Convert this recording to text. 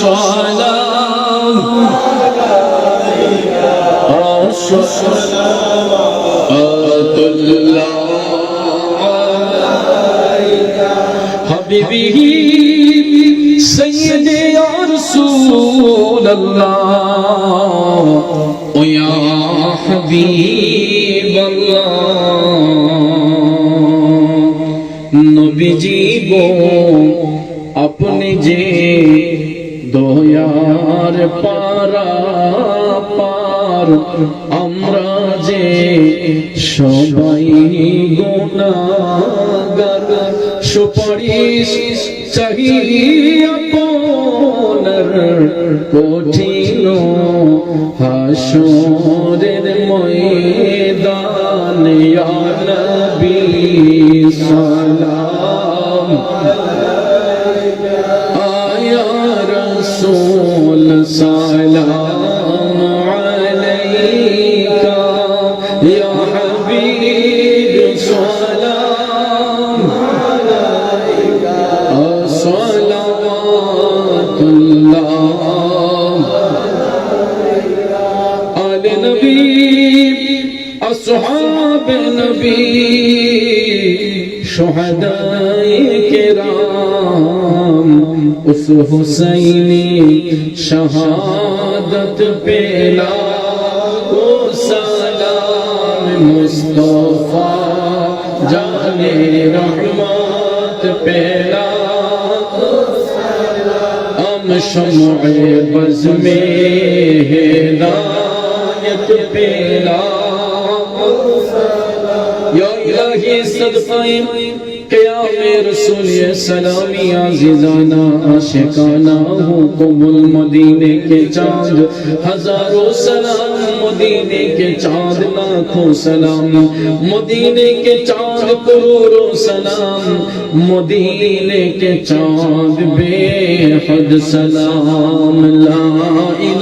الصلاة الصلاة الله حبيبه سيد يا رسول الله ويا حبيب الله نبي جيبو اپنے جے দয়ার পারা পার আমরা যে সবাই গুণাগার সুপারিশ চাহিয়া কঠিন হাসরের ময়দান নবী সা رسول سلام عليك يا حبيب سلام عليك صلوات الله آل نبي أصحاب نبي شهداء كرام اس حسینی شہادت پیلا کو سلام مصطفیٰ جانے رحمت پیلا ام شمع بز میں ہدایت پیلا یا الہی صدقہ قیام رسول سلامی عزیزانہ عاشقانہ حکم المدینے کے چاند ہزاروں سلام مدینے کے چاند لاکھوں سلام مدینے کے چاند قروروں سلام مدینے کے چاند بے حد سلام لا الہ